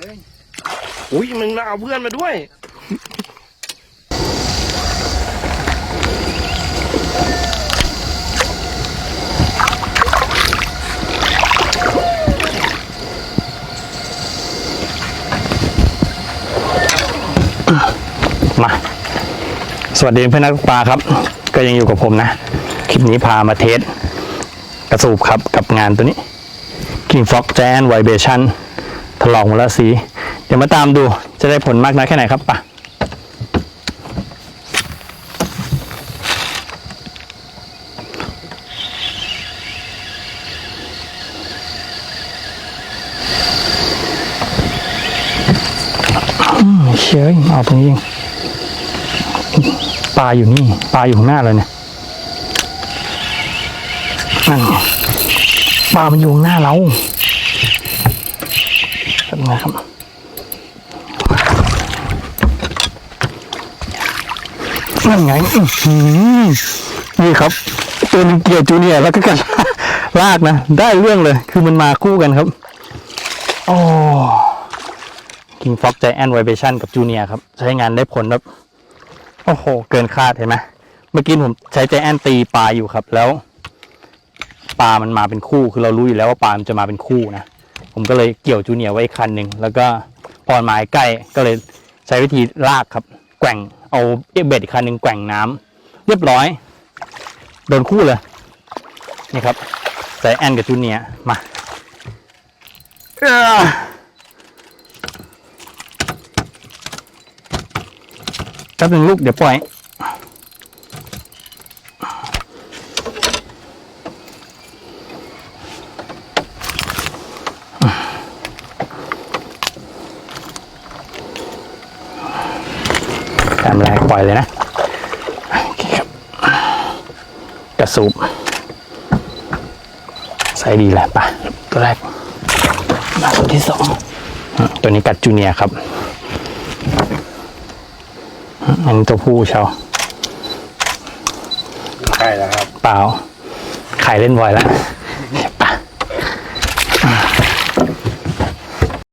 เอ้ยอุ้ยมันมาเอาเพื่อนมาด้วยมาสวัสดีเพื่อนนักตกปลาครับ ก็ยังอยู่กับผมนะ คลิปนี้พามาเทสกระสูบครับกับงานตัวนี้ King Fox Giant Vibration ถลอกหมดแล้วสี เดี๋ยวมาตามดูจะได้ผลมากน้อยแค่ไหนครับป่ะเชื่อเอาตรงนี้ปลาอยู่นี่ปลาอยู่ข้างหน้าเลยเนี่ยนั่นไงปลามันอยู่ข้างหน้าเรา เป็นไงครับนั่นไงนี่ครับตัวนึงเกี่ยวจูเนียร์แล้วก็กันลากนะ ได้เรื่องเลย คือมันมาคู่กันครับโอ้ King Fox Giant Vibration กับจูเนียร์ครับ ใช้งานได้ผลแบบโอ้โห เกินคาดเห็นไหมเมื่อกี้ผมใช้ Giant ตีปลาอยู่ครับแล้ว ปลามันมาเป็นคู่คือเรารู้อยู่แล้วว่าปลามันจะมาเป็นคู่นะ ผมก็เลยเกี่ยวจูเนียร์ไว้คันหนึ่งแล้วก็พอมาใกล้ก็เลยใช้วิธีลากครับ แกว่งเอาเบ็ดอีกคันหนึ่งแกว่งน้ำเรียบร้อย โดนคู่เลยนี่ครับไจแอนกับจูเนียร์มาแป๊บนึงลูกเดี๋ยวปล่อย ตามแรกปล่อยเลยนะโอเคครับกระสูบใส่ดีแหละปะตัวแรกมาตัวที่สองอะตัวนี้กัดจูเนียร์ครับ อันนี้ตัวผู้เชาใช่แล้วครับ เปล่า ไข่เล่นบ่อยแล้ว